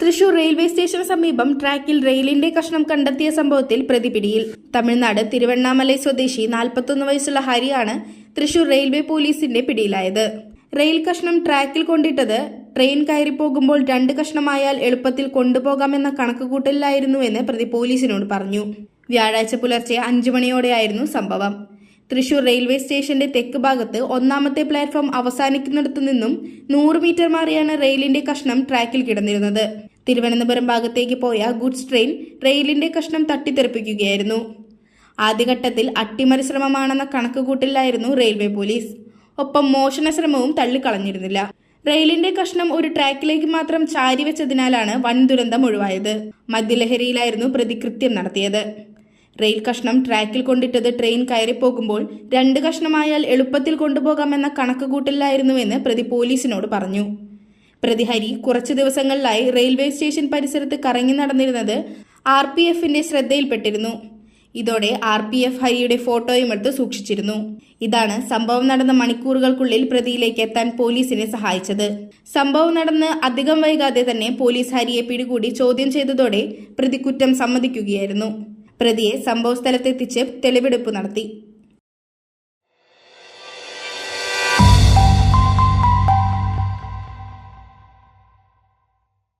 Thrissur railway സ്റ്റേഷന് സമീപം ട്രാക്കിൽ റെയിലിന്റെ കഷ്ണം കണ്ടെത്തിയ സംഭവത്തിൽ പ്രതി പിടിയിൽ തമിഴ്നാട് തിരുവണ്ണാമലൈ സ്വദേശി നാൽപ്പത്തൊന്ന് വയസ്സുള്ള ഹരിയാണ് തൃശൂർ റെയിൽവേ പോലീസിന്റെ പിടിയിലായത്. റെയിൽ കഷ്ണം ട്രാക്കിൽ കൊണ്ടിട്ടത് ട്രെയിൻ കയറി പോകുമ്പോൾ രണ്ട് കഷ്ണമായാൽ എളുപ്പത്തിൽ കൊണ്ടുപോകാമെന്ന കണക്കുകൂട്ടലിലായിരുന്നുവെന്ന് പ്രതി പോലീസിനോട് പറഞ്ഞു. വ്യാഴാഴ്ച പുലർച്ചെ അഞ്ചു മണിയോടെയായിരുന്നു സംഭവം. തൃശൂർ റെയിൽവേ സ്റ്റേഷന്റെ തെക്ക് ഭാഗത്ത് ഒന്നാമത്തെ പ്ലാറ്റ്ഫോം അവസാനിക്കുന്നിടത്തു നിന്നും നൂറ് മീറ്റർ മാറിയാണ് റെയിലിന്റെ കഷ്ണം ട്രാക്കിൽ കിടന്നിരുന്നത്. തിരുവനന്തപുരം ഭാഗത്തേക്ക് പോയ ഗുഡ്സ് ട്രെയിൻ റെയിലിന്റെ കഷ്ണം തട്ടിത്തെറിപ്പിക്കുകയായിരുന്നു. ആദ്യഘട്ടത്തിൽ അട്ടിമറി ശ്രമമാണെന്ന കണക്കുകൂട്ടലിലായിരുന്നു റെയിൽവേ പോലീസ്. ഒപ്പം മോഷണ ശ്രമവും തള്ളിക്കളഞ്ഞിരുന്നില്ല. റെയിലിന്റെ കഷ്ണം ഒരു ട്രാക്കിലേക്ക് മാത്രം ചാരിവെച്ചതിനാലാണ് വൻ ദുരന്തം ഒഴിവായത്. മദ്യലഹരിയിലായിരുന്നു പ്രതികൃത്യം നടത്തിയത്. റെയിൽ കഷ്ണം ട്രാക്കിൽ കൊണ്ടിട്ടത് ട്രെയിൻ കയറിപ്പോകുമ്പോൾ രണ്ട് കഷ്ണമായാൽ എളുപ്പത്തിൽ കൊണ്ടുപോകാമെന്ന കണക്കുകൂട്ടില്ലായിരുന്നുവെന്ന് പ്രതി പോലീസിനോട് പറഞ്ഞു. പ്രതി ഹരി കുറച്ചു ദിവസങ്ങളിലായി റെയിൽവേ സ്റ്റേഷൻ പരിസരത്ത് കറങ്ങി നടന്നിരുന്നത് ആർ പി എഫിന്റെ ശ്രദ്ധയിൽപ്പെട്ടിരുന്നു. ഇതോടെ ആർ പി എഫ് ഹരിയുടെ ഫോട്ടോയും എടുത്ത് സൂക്ഷിച്ചിരുന്നു. ഇതാണ് സംഭവം നടന്ന മണിക്കൂറുകൾക്കുള്ളിൽ പ്രതിയിലേക്ക് എത്താൻ പോലീസിനെ സഹായിച്ചത്. സംഭവം നടന്ന് അധികം വൈകാതെ തന്നെ പോലീസ് ഹരിയെ പിടികൂടി ചോദ്യം ചെയ്തതോടെ പ്രതി കുറ്റം സമ്മതിക്കുകയായിരുന്നു. പ്രതിയെ സംഭവസ്ഥലത്തെത്തിച്ച് തെളിവെടുപ്പ് നടത്തി